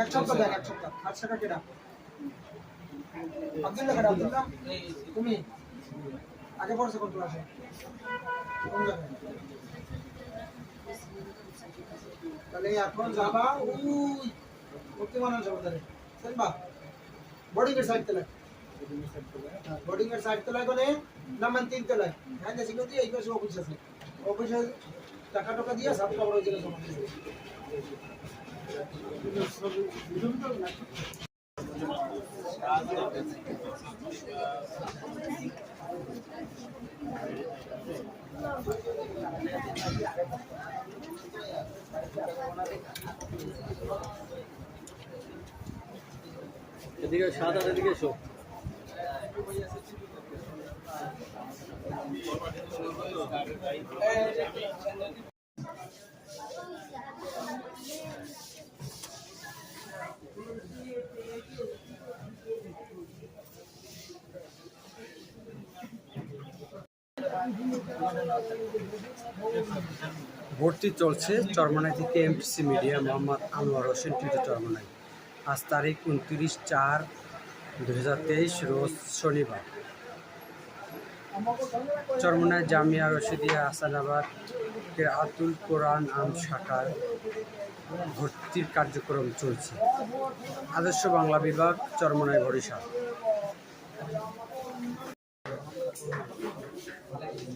এক সপ্তাহ দেন এক সপ্তাহ। আট টাকা কেটা আব্দুল্লাহ কেটা আব্দুল্লাহ তুমি? আগে পড়ছো কোন ক্লাসে তাহলে এখন যাবা ওই মুক্তি মানা তাহলে চলবা বোর্ডিং এর সাইড তলায়। বোর্ডিং সাইড তলায় কোনে নামান তিন তলায়। হ্যাঁ দেশি গতি এই পাশে অফিস আছে। অফিসে টাকা টাকা দিয়ে সাত খবর হয়েছিল এদিকে আট এদিকে এসো। ভর্তি চলছে চরমানাই থেকে MTC media Mohammad Anwar Hossain TV Charmonai. আজ তারিখ উনত্রিশ চার দু রোজ শনিবার। চরমনায় জামিয়া রশিদিয়া হাসানাবাদ আতুল কোরআন আম শাখার ভর্তির কার্যক্রম চলছে। আদর্শ বাংলা বিভাগ চরমনায় বরিশাল।